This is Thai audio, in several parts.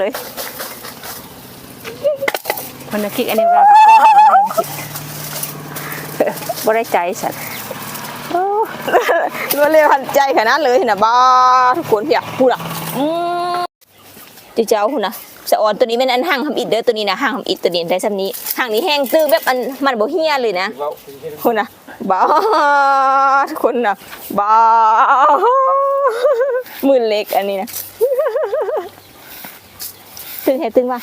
เลยมันนะคิกอันนี้เราก็บ่ได้ใจสัตว์โอ้รวดเร็วทันใจขนาดนั้นเลยนะบ้าทุกคนเพียพูดอะอืมจีเจ้าคุณนะสะออนตัวนี้เป็นอันห่างทำอิดเด้อตัวนี้นะห่างทำอิดตัวนี้ได้ซ้ำนี้ห่างนี้แห้งตื้อแบบอันมันบ่เฮียเลยนะเราคุณนะบ้าทุกคนนะบ้ามือเล็กอันนี้นะ ตึงเห็ตึงป่ะ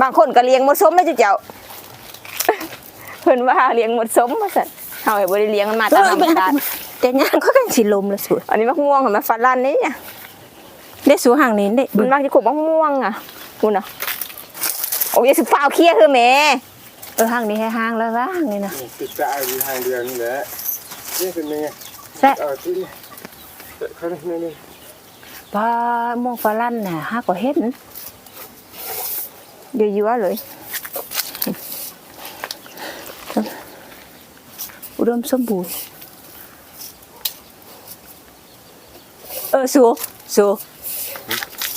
บางคนก็เลี้ยงหมดสมเลยจ้ะเจ้าเพิ่นว่าเลี้ยงหมดสมมาสั่นเฮาให้บ่ได้เลี้ยงมันมาตามธรรมชาติแต่ย่างก็กันสิลมละสวยอันนี้มะม่วงเห็นไหมฟันลั่นนี่เนี่ยได้สูห่างนี้ได้มันมักจะขบมะม่วงอะคุณน่ะโอ้ยสิฟ้าวเคลียร์คือแม่เออห่างนี้ให้ห่างแล้วว่าห่างนี้นะติดตาอยู่ทางเดียวนี่แหละนี่เป็นไงแซ่ เออที่เขาเนี่นี่ปลาม่วงฝรั่นน่ะหาก็เห็นเดียวยั่วเลย อุดมสมบูรณ์เออสูสู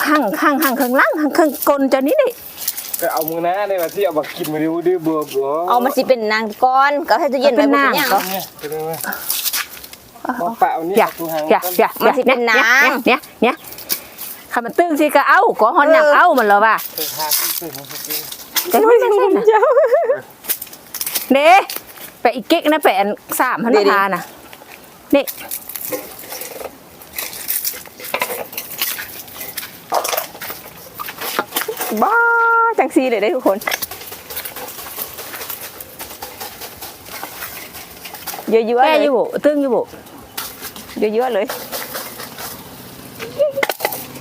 ห่างห่างห่างข้างล่างห่างข้างกลจะนี้ดิก็เอามือหน้าเนี่ยที่เอามากินมาดูดื้อเบัวบัวเอามาสิเป็นนางก้อนก็ให้ตู้เย็นไปหยังเนี่ย บอกเปล่านี่อย่ากูหางอย่าอย่ามันสิเป็นนางเนี่ยเนี่ยคำมันตึงสิก็เอาก็ฮอนอยากเอามันเหรอวะเคยพาขึ้นขึ้นมาสักทีแต่ไม่ใช่นะเด้ไปอีกเก๊กนะไปอันสามพันธานะนี่บ้าจังซีเลยได้ทุกคนเยอะๆแก้เลยอยู่บ่ตึงอยู่บ่ เยอะๆเลย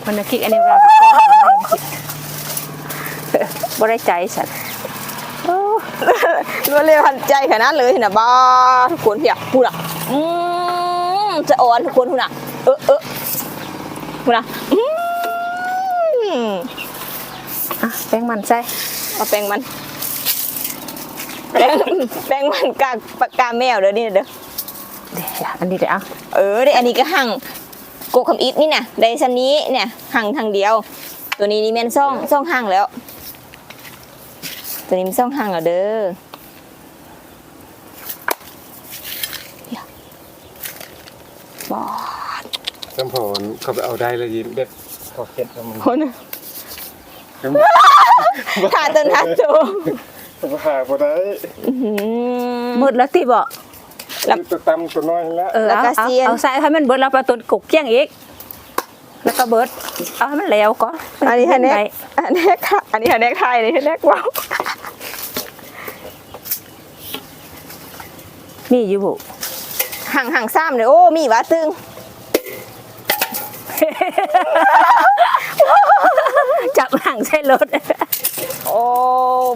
มันนะคิกอันนี้เราก็บ่ได้ใจสัตว์รวดเร็วทันใจขนาดเลยนะบ้าทุกคนเพียพูดอะอืมจะอ่อนทุกคนคุณอะเออเออคุณอะอืมอะแป้งมันใส่เอาแป้งมันแป้งแป้งมันกากปากกาแมวเด้อนี่เด้อ เดี๋ยวอันนี้เดี๋ยวเอาเออได้อันนี้ก็หั่งโกคำอิดนี่น่ะได้ซันนี้เนี่ยหั่งทางเดียว ตัวนี้นี่แม่นซ่องซ่องหั่งแล้ว ตัวนี้มันซ่องหั่งแล้วเด้อเดี๋ยวบอดจำพอนเขาไปเอาได้เลยยิ้มเด็ดเขาเข็ดแล้วมันคนขาดตัวนัดตัวเขาหาพอได้อื้อหือหมดแล้วติบ่ แล้วตัวตำตัวน้อยแล้วเออแล้วเอาก็เอาเสียน เอาใส่ให้มันเบิดแล้วปลาตุนกุกเกี้ยงอีก แล้วก็เบิด เอาให้มันแล้วก่อนอันนี้ฮันเน็ไหกอันนี้ค่ะอันนี้ฮันเน็กไทยอันนี้ฮันเน็กว้าวมีอยู่บ่ห่างห่างซ้ำเลยโอ้มีวะตึงจับห่างใส่รถ โอ้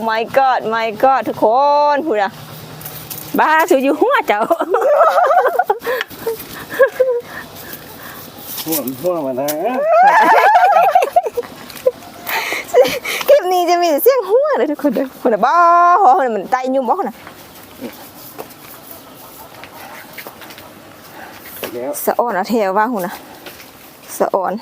my god my god ทุกคนพูดอะ บ้าสูอยู่หัวเจ้าห่วงห่วงมานะคลิปนี้จะมีแต่เสียงหัวเลยทุกคนเลยคนละบ้าหัวคนละมันไตยุ่มบ้าคนละแล้วสะอ่อนเอาเทวว่าหุ่นนะสะอ่อน